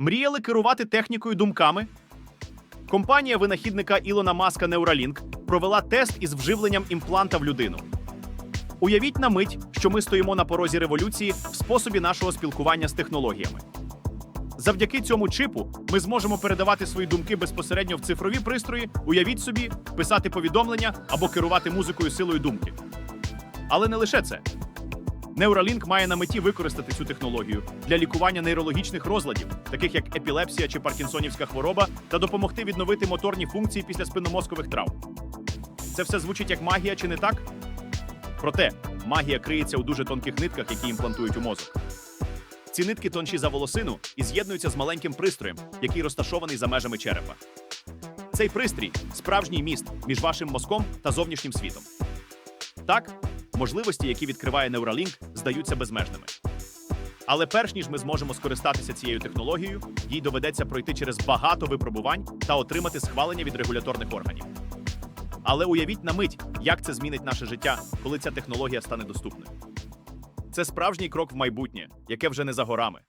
Мріяли керувати технікою думками? Компанія винахідника Ілона Маска Neuralink провела тест із вживленням імпланта в людину. Уявіть на мить, що ми стоїмо на порозі революції в способі нашого спілкування з технологіями. Завдяки цьому чипу ми зможемо передавати свої думки безпосередньо в цифрові пристрої, уявіть собі, писати повідомлення або керувати музикою силою думки. Але не лише це. Neuralink має на меті використати цю технологію для лікування нейрологічних розладів, таких як епілепсія чи паркінсонівська хвороба, та допомогти відновити моторні функції після спинномозкових травм. Це все звучить як магія, чи не так? Проте магія криється у дуже тонких нитках, які імплантують у мозок. Ці нитки тонші за волосину і з'єднуються з маленьким пристроєм, який розташований за межами черепа. Цей пристрій справжній міст між вашим мозком та зовнішнім світом. Так, можливості, які відкриває Neuralink, здаються безмежними. Але перш ніж ми зможемо скористатися цією технологією, їй доведеться пройти через багато випробувань та отримати схвалення від регуляторних органів. Але уявіть на мить, як це змінить наше життя, коли ця технологія стане доступною. Це справжній крок в майбутнє, яке вже не за горами.